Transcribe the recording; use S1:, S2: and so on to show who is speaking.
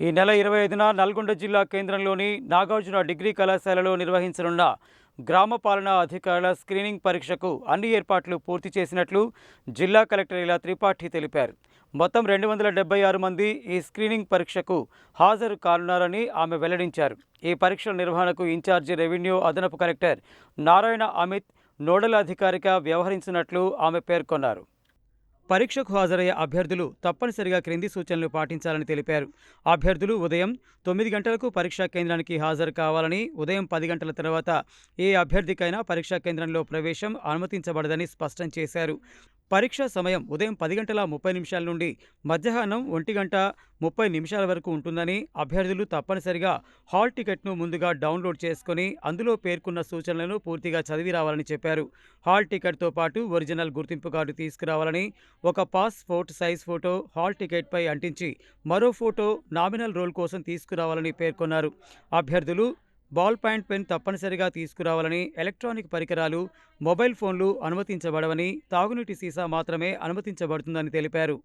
S1: ఈ నెల ఇరవై ఐదున నల్గొండ జిల్లా కేంద్రంలోని నాగార్జున డిగ్రీ కళాశాలలో నిర్వహించనున్న గ్రామ పాలనా అధికారుల స్క్రీనింగ్ పరీక్షకు అన్ని ఏర్పాట్లు పూర్తి చేసినట్లు జిల్లా కలెక్టర్ ఇలా త్రిపాఠి తెలిపారు. మొత్తం రెండు వందల డెబ్బై ఆరు మంది ఈ స్క్రీనింగ్ పరీక్షకు హాజరు కానున్నారని ఆమె వెల్లడించారు. ఈ పరీక్షల నిర్వహణకు ఇన్ఛార్జి రెవెన్యూ అదనపు కలెక్టర్ నారాయణ అమిత్ నోడల్ అధికారిగా వ్యవహరించినట్లు ఆమె పేర్కొన్నారు. పరీక్షకు హాజరయ్యే అభ్యర్థులు తప్పనిసరిగా క్రింది సూచనలు పాటించాలని తెలిపారు. అభ్యర్థులు ఉదయం తొమ్మిది గంటలకు పరీక్షా కేంద్రానికి హాజరు కావాలని ఉదయం పది గంటల తర్వాత ఏ అభ్యర్థికైనా పరీక్షా కేంద్రంలో ప్రవేశం అనుమతించబడదని స్పష్టం చేశారు. పరీక్షా సమయం ఉదయం పది గంటల ముప్పై నిమిషాల నుండి మధ్యాహ్నం ఒంటి గంట ముప్పై నిమిషాల వరకు ఉంటుందని అభ్యర్థులు తప్పనిసరిగా హాల్ టికెట్ను ముందుగా డౌన్లోడ్ చేసుకుని అందులో పేర్కొన్న సూచనలను పూర్తిగా చదివి రావాలని చెప్పారు. హాల్ టికెట్తో పాటు ఒరిజినల్ గుర్తింపు కార్డు తీసుకురావాలని ఒక పాస్పోర్ట్ సైజ్ ఫోటో హాల్ టికెట్పై అంటించి మరో ఫోటో నామినల్ రోల్ కోసం తీసుకురావాలని పేర్కొన్నారు. అభ్యర్థులు బాల్ పాయింట్ పెన్ తప్పనిసరిగా తీసుకురావాలని ఎలక్ట్రానిక్ పరికరాలు మొబైల్ ఫోన్లు అనుమతించబడవని తాగునీటి సీసా మాత్రమే అనుమతించబడుతుందని తెలిపారు.